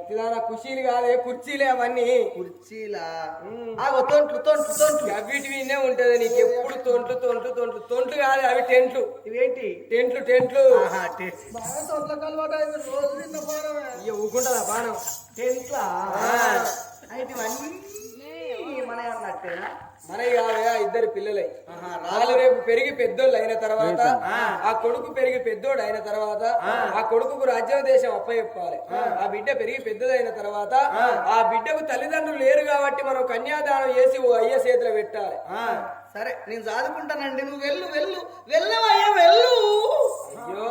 నీ నత్తిదాన కుషీలు కాదే కుర్చీలే అవన్నీ. కుర్చీలా. ఆగో తొంట్లు తొంట్లు తొంట్లు. అవిటి విన్నే ఉంటది నీకు ఎప్పుడు తొంట్లు తొంట్లు తొంట్లు. తొంట్లు కాదు అవి టెంట్లు. ఇవేంటి? టెంట్లు టెంట్లు. రోజు ఊకుంటుందా బాణం? టెంట్లా? ఆ. అయితే ఇవన్నీ మన అన్నట్టేనా? మన కాదే ఆ ఇద్దరు పిల్లలే. వాళ్ళు రేపు పెరిగి పెద్దోళ్ళు అయిన తర్వాత ఆ. కొడుకు పెరిగి పెద్దోడు అయిన తర్వాత ఆ. కొడుకుకు రాజ్యం దేశం అప్పచెప్పాలి ఆ. బిడ్డ పెరిగి పెద్దదైన తర్వాత ఆ. బిడ్డకు తల్లిదండ్రులు లేరు కాబట్టి మనం కన్యాదానం చేసి ఓ అయ్య చేతిలో పెట్టాలి. ఆ, సరే నేను చదువుకుంటానండి. నువ్వు వెళ్ళు వెళ్ళు. వెళ్ళవయ్యా వెళ్ళు. అయ్యో.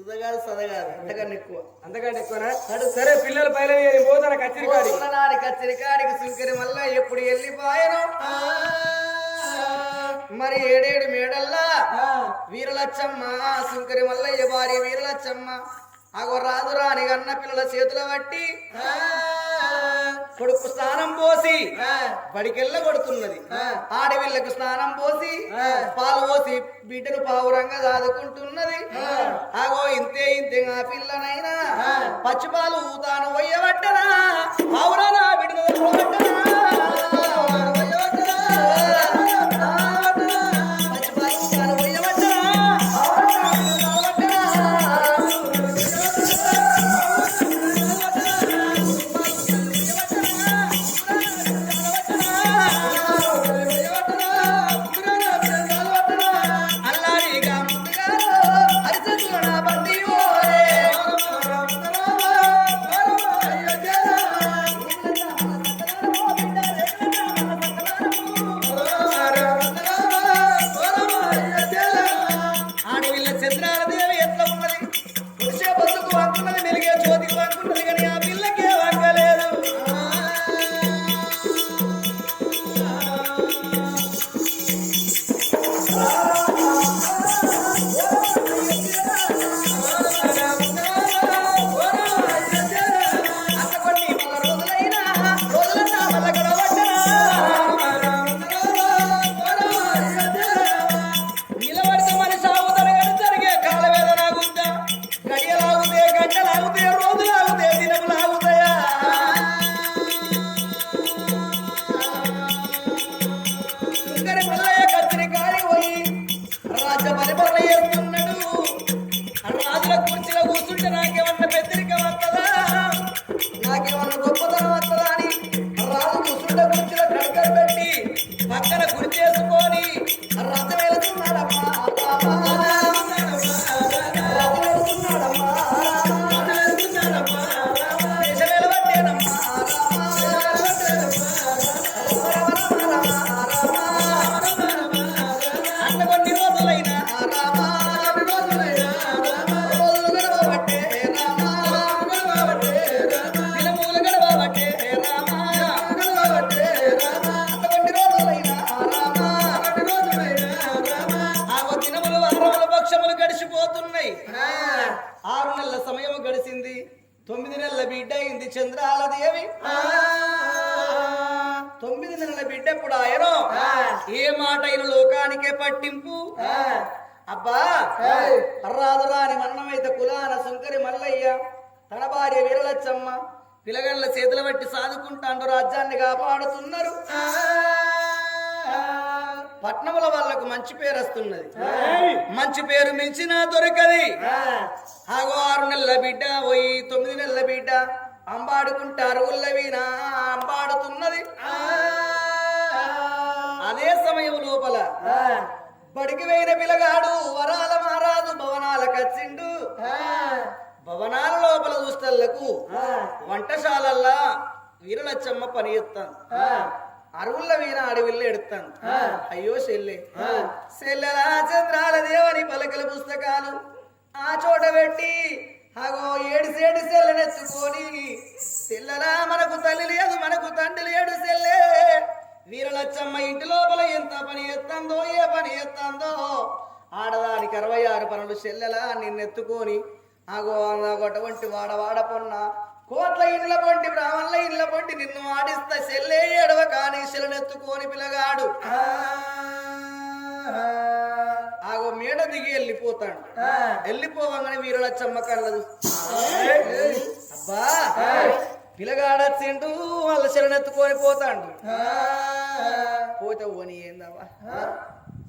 సుధగాదు సదగాదు అంతకన్నా ఎక్కువ. అంతకంటే ఎక్కువనా? సరే పిల్లలు పైన పోతాను కచ్చిరి కాడి నాడి కచ్చరి కాడికి సుంకరి మళ్ళా ఎప్పుడు వెళ్ళిపోయాను మరి ఏడేడు మేడల్లా? వీరలచ్చమ్మ సుంకరి మల్లయ్య భార్య వీరలచ్చమ్మ. అగో రాదు రాని అన్న పిల్లల చేతుల పట్టి కొడుకు స్నానం పోసి బడికెళ్ళ కొడుతున్నది. ఆడవిళ్ళకు స్నానం పోసి పాలు పోసి బిడ్డను పావురంగా దాదుకుంటున్నది. అగో ఇంతే ఇంతే ఆ పిల్లనైనా పచ్చి పాలు తాను పోయబట్టనా పావురా నా బిడ్డను నెలల బిడ్డ అయింది చంద్రాల దేవి. తొమ్మిది నెలల బిడ్డ ఎప్పుడు ఆయనో ఏ మాట అయిన లోకానికే పట్టింపు? అబ్బా రాదు రాని మన్నమైతే కులాన శంకరి మల్లయ్య తన భార్య వీరలచ్చమ్మ పిలగళ్ళ చేతుల బట్టి సాదుకుంటాండు రాజ్యాన్ని కాపాడుతున్నారు. పట్నముల వాళ్ళకు మంచి పేరు వస్తున్నది. మంచి పేరు మించిన దొరకది. ఆగో ఆరు నెలల బిడ్డ పోయి తొమ్మిది నెలల బిడ్డ. అంబాడుకుంటారు ఉల్లవీనా అంబాడుతున్నది. అదే సమయం లోపల బడికి వేయిన పిల్లగాడు వరాల మహారాజు భవనాల కచ్చిండు. భవనాల లోపల చూస్తళ్ళకు వంటశాలల్లా వీరలచ్చమ్మ పని ఎత్తాను అరువుల వీర అడవిల్లో ఎడతాను. అయ్యో చెల్లె. చెల్లెలా చంద్రాల దేవని పలకల పుస్తకాలు ఆ చోట పెట్టి అగో ఏడు సేడు సెల్లనెత్తుకొని చెల్లెలా మనకు తల్లి లేదు మనకు తండ్రి లేడు సెల్లే వీరలచ్చమ్మ ఇంటి లోపల ఎంత పని ఎత్తందో ఏ పని ఎత్తందో ఆడదానికి అరవై ఆరు పనులు చెల్లెలా నిన్నెత్తుకొని అగో అటువంటి వాడ వాడ పొన్న కోట్ల ఇండ్ల పొంటి బ్రాహ్మణుల ఇండ్ల పొంటి నిన్ను ఆడిస్తా సెల్లే ఎడవ కానీ శిలనెత్తుకోని పిల్లగాడు ఆగో మేడ దిగి వెళ్ళిపోతాడు. వెళ్ళిపోవంగానే వీరులచ్చమ్మ కళ్ళదు. అబ్బా. పిల్లగాడచ్చిండు వాళ్ళ శరణెత్తుకొని పోతాడు. పోతే ఓని ఏందవ్వా?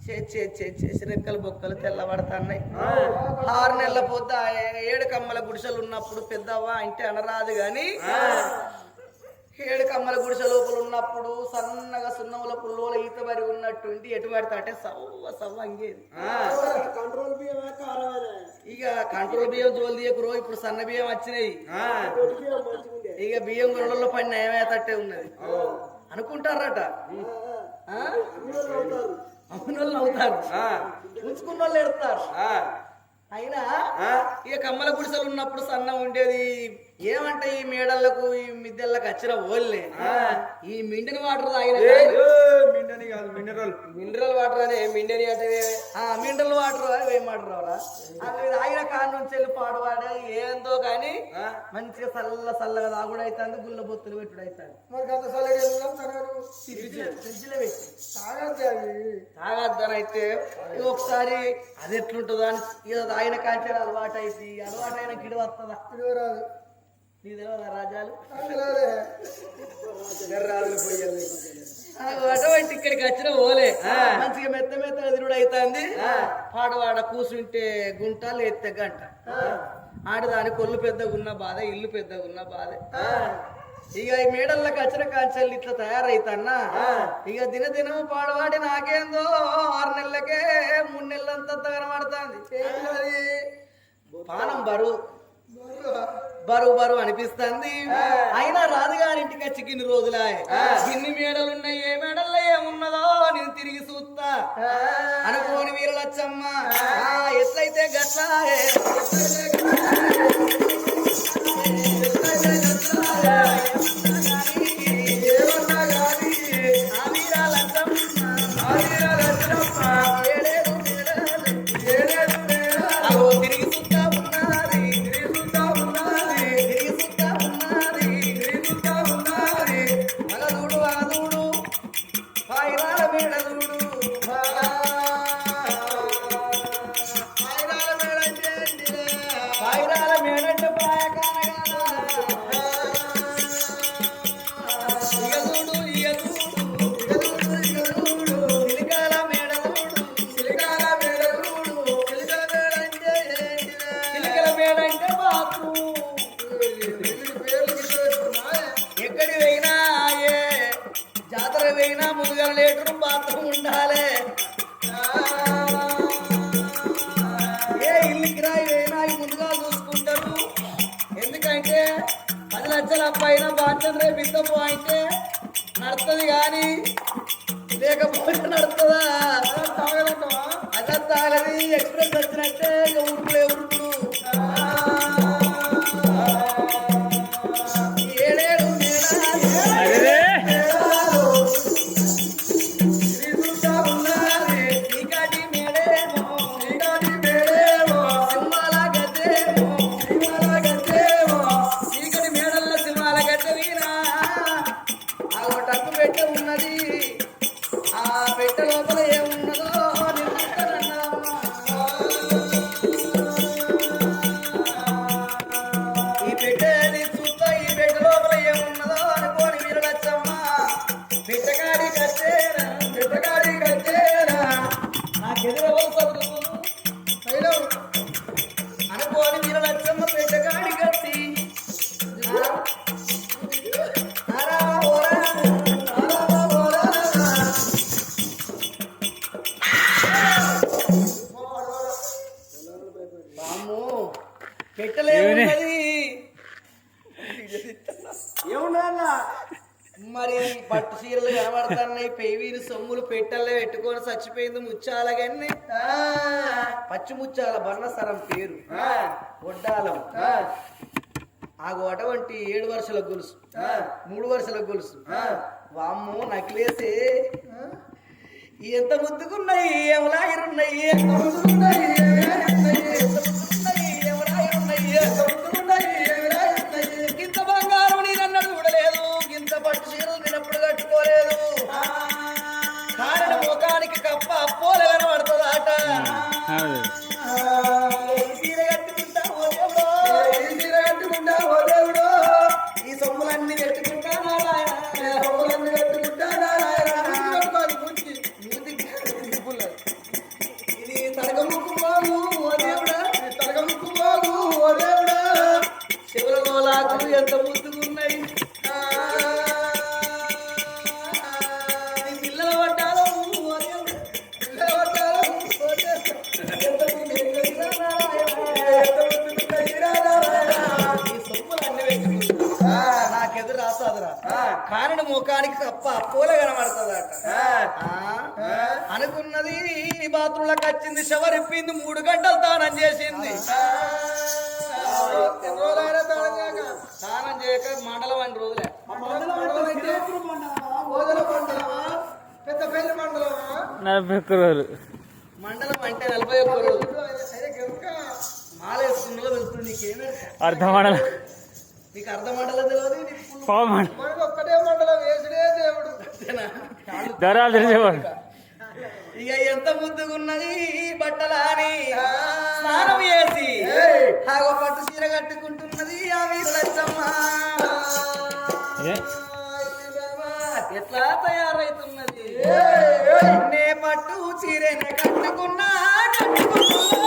చేసి చేసి రెక్కలు బొక్కలు తెల్లబడతాన్నాయి. ఆరు నెలల పొద్దు ఏడు కమ్మల గుడిసెలు ఉన్నప్పుడు పెద్దవ్వ అంటే అనరాదు గాని ఏడు కమ్మల గుడిసె లోపల ఉన్నప్పుడు సన్నగా సున్నముల పుల్లోల ఈత బరి ఉన్నట్టుండి ఎటు పడతా అంటే సవ్వ సవ్వ అంగేది. కంట్రోల్ కారమేనే ఇక కంట్రోల్ బియ్యం జోలు తీయకురో ఇప్పుడు సన్న బియ్యం వచ్చినాయి. బియ్యం ఇక బియ్యం గొర్రెల్లో పడిన ఏమేతట్టే ఉన్నది. అనుకుంటారట. అవుతారు అవును వాళ్ళు నవ్వుతారు ఉంచుకున్న వాళ్ళు ఎడతారు అయినా ఇక కమ్మల గుడిసెలు ఉన్నప్పుడు సన్న ఉండేది. ఏమంటే ఈ మేడలకు ఈ మిద్దెళ్ళకి వచ్చిన ఓళ్ళే? ఈ మిండిన వాటర్ తాగిన మిండని కాదు మినరల్. మినరల్ వాటర్ అనే మిండని అంటే ఆ మినరల్ వాటర్ ఏం వాటర్ అవరా అవి తాగిన కాడ నుంచి వెళ్ళి పాడవాడే ఏందో కానీ మంచిగా చల్ల చల్లగా తాగుడు అవుతుంది గుల్ల బొత్తులు పెట్టుడు అవుతుంది మరి అంత తాగద్దు తాగద్దని అయితే ఒకసారి అది ఎట్లుంటుందో అని తాగిన కాంచెలు అలవాటు అయితే అలవాటు అయిన గిడి వస్తుందా రాదు. నీ తెలియదా రాజాలు. అటువంటి ఇక్కడికి వచ్చిన ఓలే. మంచిగా మెత్త మెత్త ఎదురుడు అవుతుంది పాడవాడ కూసుంటే గుంట లేస్తే గంట. ఆడదాని కొల్లు పెద్దగా ఉన్న బాధ ఇల్లు పెద్దగా ఉన్న బాధ. ఇక ఈ మేడల్లోకి వచ్చిన కాంచెల్ని ఇట్లా తయారైతన్నా. ఇక దినదినం పాడవాడి నాకేందో ఆరు నెలలకే మూడు నెలలంతా కనబడుతుంది పానం బరువు? బరువు బరువు అనిపిస్తుంది. అయినా రాజుగారింటికి వచ్చి గిన్ని రోజులాయ్. గిన్ని మేడలు ఉన్నాయి ఏ మేడల్లో ఏమున్నదో నేను తిరిగి చూస్తా. అనుకోని వీరలచ్చమ్మ. ఆ, ఎట్లయితే గట్లాయే. y పెట్టుకొని చచ్చిపోయింది ముచ్చాలగన్ని పచ్చి ముచ్చాల బర్ణసరం పేరు. వడ్డాలం. ఆ. అటువంటి ఏడు వరుసల గొలుసు. మూడు వరుసల గొలుసు. వామ్మో నకిలేసే. ఎంత ముద్దుకున్నాయి ఎవలాగిరున్నాయి ఎంత ముద్దుకున్నాయి కానుడు ముఖానికి తప్ప అప్పోలే కనబడుతుందట. ఆ? అనుకున్నది బాత్రూంలోకి వచ్చింది షవరిప్పింది మూడు గంటలు తానం చేసింది. స్నానం చేయక? మండలం అని రోజులే. మండలం నలభై ఒక్క రోజులు. అంటే నలభై ఒక్క నీకేమే నీకు అర్ధ మండలం తెలియదు నీకు full పావు మండలం మనకు ఒక్కటే మండలం వేసుడే దేవుడు? ధరాలు తెలిసేవాడు ఇక ఎంత ముద్దుగున్నది బట్టలాని. స్నానం చేసి. ఆగో పట్టు చీర కట్టుకుంటున్నది ఆ వీరులచ్చమ్మ. ఏ? ఎట్లా తయారైతున్నది? నే పట్టు చీరనే కట్టుకున్నా కట్టుకున్నా.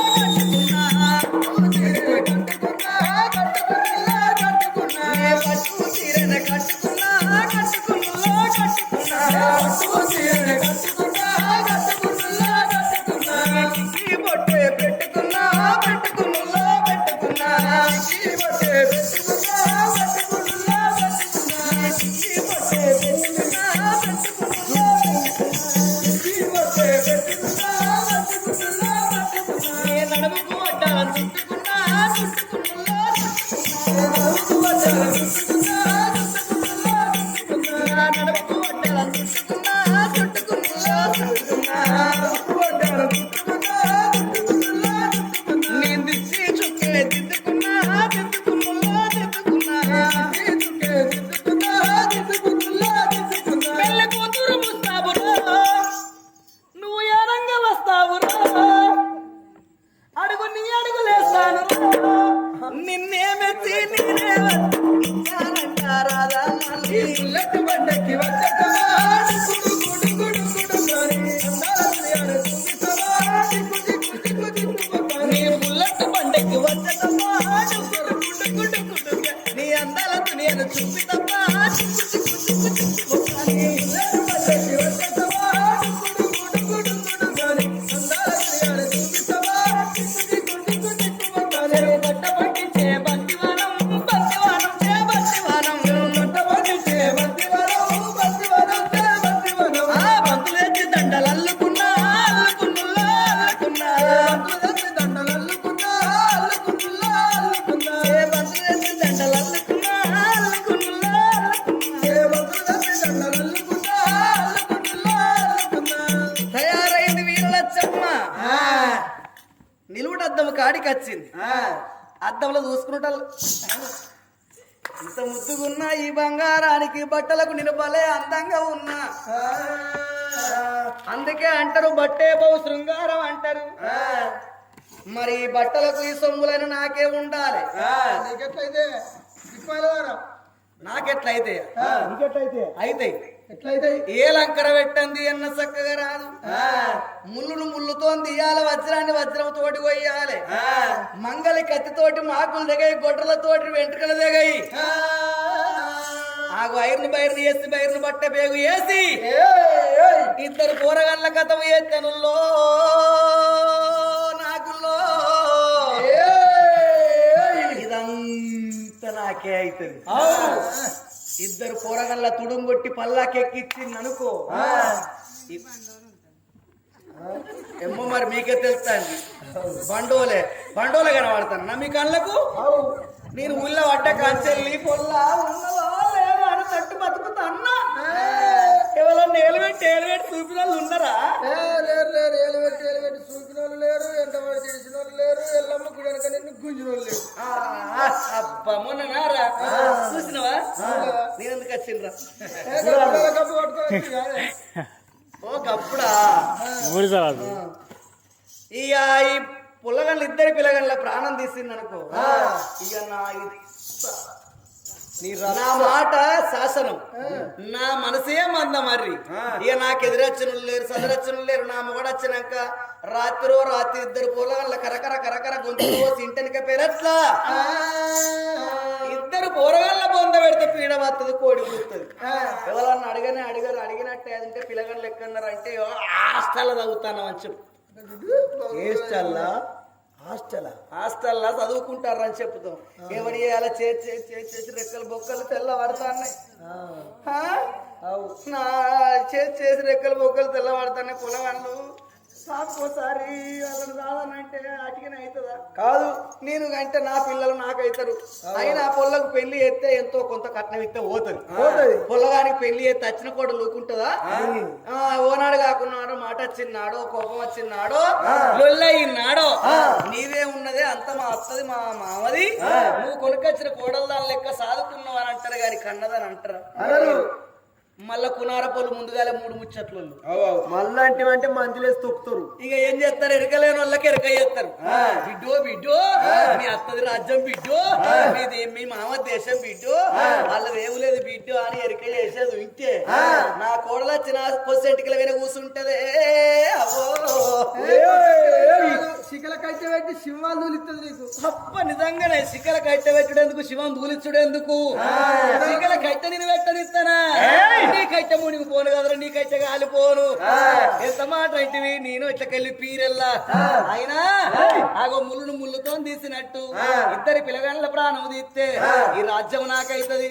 బట్టలకు నేను భలే అందంగా ఉన్నా. అందుకే అంటారు బట్టే బహు శృంగారం అంటారు. మరి బట్టలకు ఈ సొమ్ములను నాకే ఉండాలి. నీకెట్లయితే? నాకెట్లయితే? నీకెట్లయితే? అయితే ఎట్లయితే? ఏ లంకర పెట్టంది అన్న చక్కగా రాదు. ముళ్ళును ముళ్ళుతో తీయాలి వజ్రాన్ని వజ్రం తోటి కొయ్యాలి మంగళి కత్తితోటి మాకులు దిగాయి గొడ్డలతోటి వెంట్రుకలు దిగాయి. ఆగు ఐరుని బైరుని వేసి బైరుని బట్ట బేగు వేసి ఇద్దరు కూరగాళ్ళ కథం ఏతనుల్లో నాకుల్లో ఇదంతా నాకే అవుతుంది ఇద్దరు కూరగాళ్ళ తుడుంగొట్టి పల్లాకెక్కిచ్చింది అనుకో ఏమో మరి మీకే తెలుస్తాండి బండోలే బండోలే కనబడతాను నా మీ కళ్ళకు? నేను ఊళ్ళో పడ్డ కంచెల్లి పొల్లా ఉన్నదో తట్టు బతుకుతా అన్నా? ఎవరన్నా ఏలుబెట్టి ఏలుబెట్టి చూపిన వాళ్ళు ఉన్నారా? ఏ, లేరు లేరు ఏలు పెట్టి ఏలు పెట్టి చూపిన వాళ్ళు లేరు ఎంత వాడు తెలిసిన వాళ్ళు లేరు ఎల్లమ్మ గుడి వెనక నిన్ను గుంజిన వాళ్ళు లేరు. ఆ, అబ్బా మొన్న నారా చూసినవా? నేను ఎందుకు వచ్చిండ్రా? కప్పు. ఓ గప్పుడా ఇక ఈ పుల్లగన్లు ఇద్దరి పిల్లగన్ల ప్రాణం తీసింది అనుకో. ఇక నా ఇచ్చ- నా మాట శాసనం. నా మనసే మంద మరి. ఇక నాకు ఎదురొచ్చిన లేరు సదరొచ్చిన లేరు నా మొగడు వచ్చినాక రాత్రో రాత్రి ఇద్దరు పొలగల్ల కరకర కరకర గొంతు ఇంటనిక పెరట్లా? ఇద్దరు పోరగాళ్ళ బొంద పెడితే పీడ వస్తుంది కోడి కూస్తుంది ఎవరన్నా అడగని అడిగారు అడిగినట్టే అంటే పిల్లగాళ్ళు లెక్కన్నారు అంటే హాస్టల్ చదువుతాను అని చెప్పు. హాస్టల్లా హాస్టలా? హాస్టల్లా చదువుకుంటారని చెప్తాం. ఏమని చేయాలి చేసి చేసి రెక్కలు బొక్కలు తెల్ల పడతాన్నాయి నా చేసి చేసి రెక్కలు బొక్కలు తెల్ల పడతాన్నాయి సాకోసారి వాళ్ళని రాదనంటే అటికనే అవుతుందా? కాదు నేను అంటే నా పిల్లలు నాకైతారు. అయినా పొల్లకు పెళ్ళి ఎత్తే ఎంతో కొంత కట్నం ఇస్తే పోతుంది. పోతది. పొల్లగానికి పెళ్ళి ఎత్తే వచ్చిన కూడా లూకుంటుందా ఓనాడు కాకున్నాడు మాట వచ్చిన్నాడో కోపం వచ్చిన్నాడో లొల్లయిన్నాడో నీదే ఉన్నదే అంత మా అత్తది మా మామది. నువ్వు కొనుకొచ్చిన కోడలు దాని లెక్క సాదుకున్నావు అని అంటారు కానీ కన్నదని అంటారు? మళ్ళా కునార పొలు ముందుగాలే మూడు ముచ్చట్లు మళ్ళంటి అంటే మందులేసి తొక్కుతారు. ఇక ఏం చేస్తారు? ఎరకలేని వాళ్ళకి ఎరక చేస్తారు. బిడ్డో బిడ్డో మీ అత్తది రాజ్యం బిడ్డో మీది మీ మామ దేశం బిడ్డో వాళ్ళది ఏమి లేదు బిడ్డో అని ఎరక చేసేది వింటే నా కోడలు వచ్చిన పొసెంటికల మీద కూర్చుంటదే అవో శిఖల కట్టె పెట్టి సింహాలు తూలిస్తుంది నీకు. తప్ప నిజంగానే శిఖల కట్టె పెట్టడేందుకు శివం దూలిచ్చుడేందుకు? శిఖల కట్టె నేను పెట్టనిస్తానా? నీ కట్టె మునిగి పోను కదరా నీ కట్టె కాలిపోను ఎంత మాట ఇంటివి నేను ఇట్లకెళ్ళి పీరెల్లా? అయినా ఆగో ముళ్ళును ముళ్ళుతో తీసినట్టు. ఇద్దరి పిల్లగాళ్ళ ప్రాణం తీస్తే ఈ రాజ్యం నాకైతది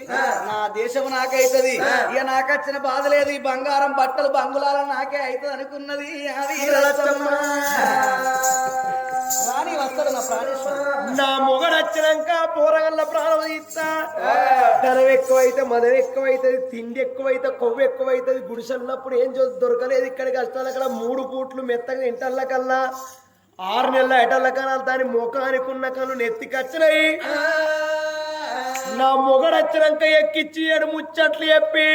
నా దేశం నాకైతది. ఇక నాకొచ్చిన బాధ లేదు ఈ బంగారం బట్టలు బంగుళాల నాకే అవుతుంది అనుకున్నది అది వస్తాడు నా ప్రాణేశ్వరుడు నా మొగడు వచ్చినాక పోరగల్ల ప్రాణం తీస్తా. ధనం ఎక్కువైతే మదం ఎక్కువైతుంది తిండి ఎక్కువైతే కొవ్వు ఎక్కువైతుంది గుడిసెన్నప్పుడు ఏం చూ దొరకలేదు ఇక్కడ కష్టాలు. అక్కడ మూడు పూట్లు మెత్తగా ఇంటర్లకల్లా ఆరు నెలల ఎటల్ల కణాలు దాని ముఖానికి ఉన్న కళ్ళు నెత్తికచ్చినాయి నా మొగడు వచ్చినాక ఎక్కిచ్చి ఏడు ముచ్చట్లు చెప్పి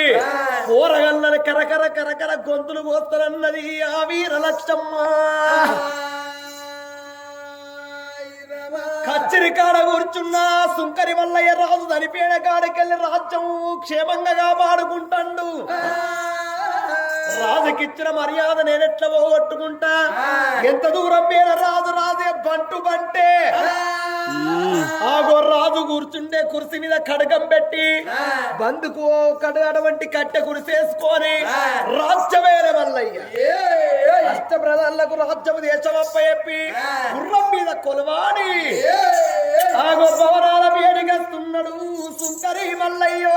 కూరగల్లని కరకర కరకర గొంతులు కోస్తానన్నది ఆ వీర కచ్చరి కాడ కూర్చున్న సుంకరి వల్లయ్య రాజు చనిపోయిన కాడికెళ్ళి రాజ్యం క్షేమంగా కాపాడుకుంటాడు. రాజుకిచ్చిన మర్యాద నేనెట్లా పోగొట్టుకుంటా ఎంత దూరం మీద రాజు రాజే బంటు బంటే? ఆగో రాజు కూర్చుండే కుర్చీ మీద కడగం పెట్టి బందుకు కడగటువంటి కట్టె కురిసేసుకొని రాజ్యమేరే మల్లయ్య అష్ట ప్రధానులకు రాజ్యము దేశమప్ప చెప్పి గుర్రం మీద కొలవాడి ఆగో భవనాల వేడిగస్తున్నాడు సుంకరి మల్లయ్యో.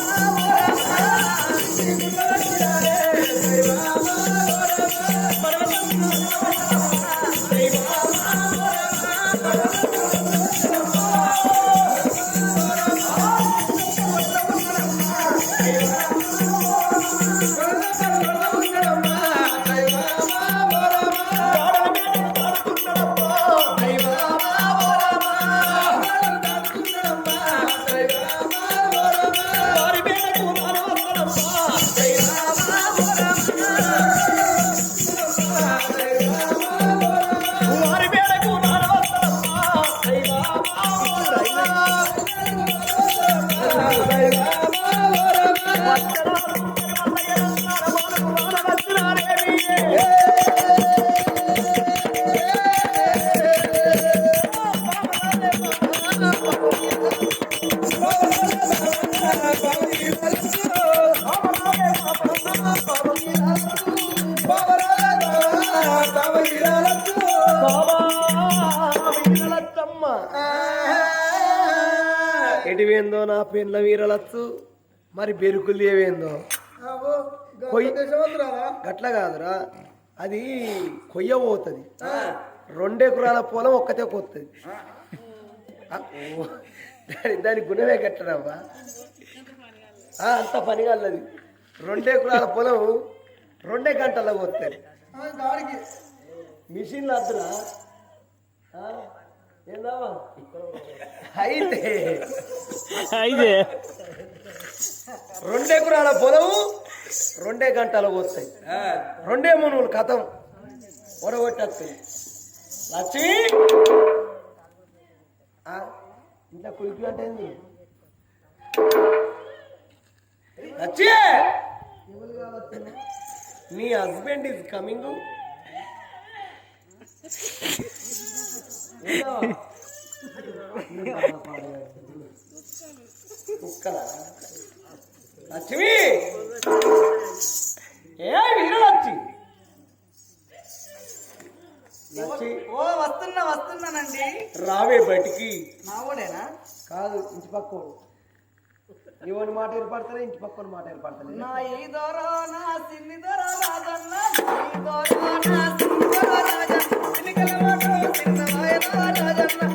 ఎటువేందో నా పెన్ల వీరలచ్చు మరి బెరుకులు ఏవేందో గట్ల కాదురా. అది కొయ్య పోతుంది. రెండెకరాల పొలం ఒక్కతే కొత్తది. దాని దాని గుణమే కట్టడమ్మా అంత పని కలది రెండెకరాల పొలం రెండే గంటల్లో కొత్తది మిషన్లు అద్దురా? ఆ? ఇదే. అయితే అయితే పొలము రెండే గంటలు పోతాయి రెండే మూడు కథం. ఒడగొట్టేస్తాయి. లక్ష్మి ఇంత కులిపి అంటే ఏంది? లచ్చి! మీ హస్బెండ్ ఇస్ కమింగ్. కుక్కలా? లక్ష్మి! ఏ వీరలక్ష్మి ఓ వస్తున్నా వస్తున్నానండి. రావే బయటికి. మావోడేనా కాదు ఇంటి పక్కోడు ఇవని మాట ఏర్పడతానే ఇంటి పక్కన మాట ఏర్పడతానే నా ఈ దొర నా సిన్ని దొర రాజన్న ఈ దొర నా సిన్ని దొర రాజన్న. సిన్న వాయన రాజన్న.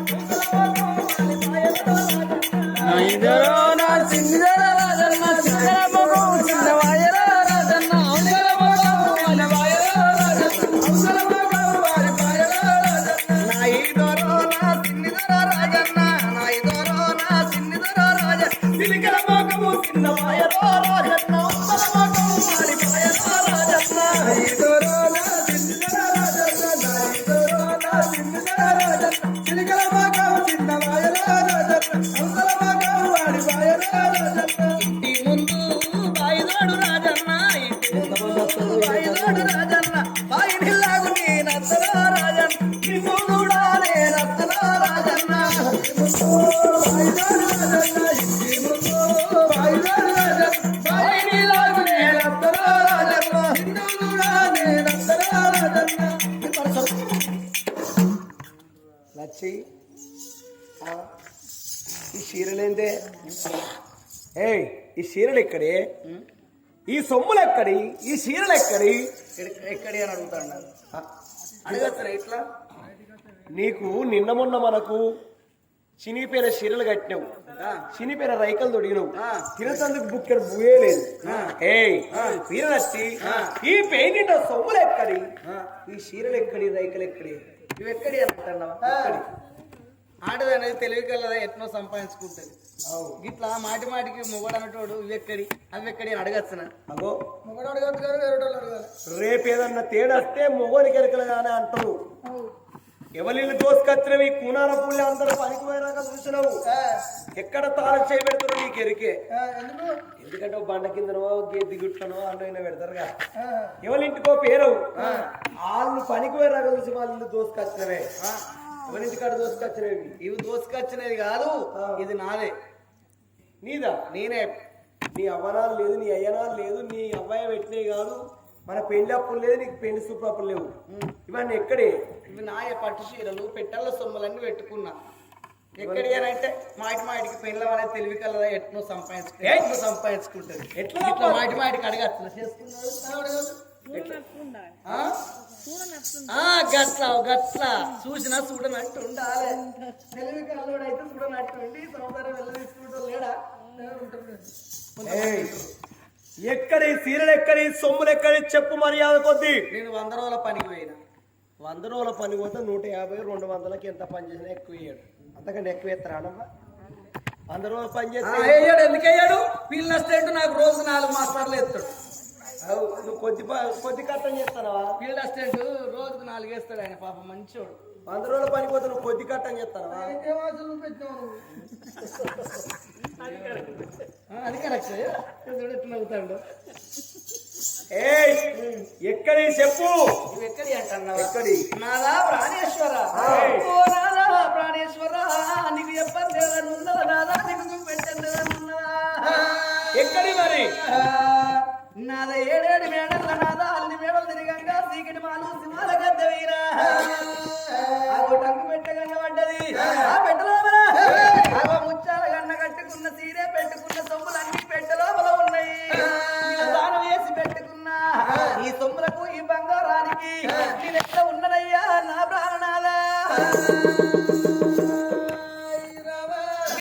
ఎక్కడి? ఈ సొమ్ములు ఎక్కడి? ఈ చీరలు ఎక్కడి? ఎక్కడి అని అడుగుతాడు. అడగచ్చరా ఇట్లా? నీకు నిన్న మొన్న మనకు చినిపోయిన చీరలు కట్టినావు. చినిపోయిన రైకలు తొడిగినావు. తినతందుకు బుక్కెడు బుయే లేదు. వీరలచ్చి ఈ పెయింట్ సొమ్ములు ఎక్కడి? ఈ చీరలు ఎక్కడి? రైకలు ఎక్కడి? ఇవి ఎక్కడి అంటున్నావా ఆడది అనేది తెలివి కలదా ఎట్నో సంపాదించుకుంటది. ఇట్లా మాటి మాటికి మొగడు అన్నటోడు ఇవి ఎక్కడి అవి ఎక్కడి అని అడగచ్చునా? అగో. మొగడు అడగచ్చు కానీ వేరే వాళ్ళు అడగాలి. రేపు ఏదన్నా తేడస్తే మొగోని కెరకలుగానే అంటారు ఎవరిని దోసుకొచ్చినవి కూనాల పుల్లి అందరూ పనికి పోయినాక చూసినావు ఎక్కడ తాళం చేయబెడతారో నీకు ఎరికే ఎందుకంటే ఓ బండ కిందనో గేద్ది గుట్లనో అన్నైనా పెడతారుగా. ఎవరింటికో పేరవు? వాళ్ళు పనికి పోయినాక చూసి వాళ్ళు దోసుకొచ్చినవే. ఎవరింటికాడ దోసుకొచ్చినవి? ఇవి దోసుకొచ్చినది కాదు ఇది నాదే. నీదా? నేనే. నీ అవ్వనాలు లేదు నీ అయ్యనాలు లేదు నీ అవ్వయ్య పెట్టినవి కాదు మన పెళ్ళి అప్పులు లేదు నీకు పెళ్ళి సూపు అప్పులు లేవు. ఇవన్నీ ఎక్కడే? ఇవి నాయ పట్టు చీరలు పెట్టెల సొమ్ములన్నీ పెట్టుకున్నా. ఎక్కడి అని అంటే మాటి మాటికి పెళ్ళం అనేది తెలివి కలదా ఎట్నో సంపాదించుకుంటే ఎట్నో సంపాదించుకుంటది. ఎట్లా మాటి మాటికి అడగచ్చు చేసుకున్నాడు గట్ల గట్ల. చూసినా చూడనట్టు ఉండాలి. తెలివి చూడనట్టు ఉండి తీసుకుంటూ లేడా? ఎక్కడి సీరలు ఎక్కడి సొమ్ములు ఎక్కడి చెప్పు మర్యాద కొద్ది. నేను వంద రోజుల పనికి పోయినా. వంద రోజుల పని పోతే నూట యాభై రెండు వందలకి ఎంత పని చేసినా ఎక్కువ ఇయ్యాడు. అంతకంటే ఎక్కువ ఎత్తరాడమ్మా వంద రోజులు పని చేస్తే వేయడు ఎందుకు వేయడు వీళ్ళు అసిస్టెంట్ నాకు రోజు నాలుగు మాస్టర్లు ఎత్తాడు. నువ్వు కొద్ది ప- కొద్ది కట్టం చేస్తానవా? ఫీల్డ్ అసిస్టెంట్ రోజుకు నాలుగు వేస్తాడు ఆయన పాప మంచోడు. వంద రోజుల పని పోతే నువ్వు కొద్ది కట్టం చేస్తానవా? అది కరెక్ట్. చూడు ఎట్లా నవ్వుతాడు. ఏయ్ ఎక్కడి చెప్పు. ఎక్కడి అంటున్నావా? ఎక్కడి? నాదా ప్రాణేశ్వర? ఓ నాదా ప్రాణేశ్వర నీకు చెప్పండి నాదా నీకు పెట్టండి ఎక్కడి మరి? నాద ఏడేడు మేడల నాద అల్లి మేడలు తిరిగంగా సీకటి మాలు సింహాల గద్ద వీరా. టంగు పెట్ట పడ్డది. ఆ పెట్టలో ముచ్చాల గన్న కట్టుకున్న సీరే పెట్టుకున్న సొమ్ములు పెట్ట లోపల ఉన్నాయి. దానం వేసి పెట్టుకున్నా. ఈ సొమ్ములకు ఈ బంగారానికి నేను ఎక్కడ ఉన్నదయ్యా నా ప్రాణనాదా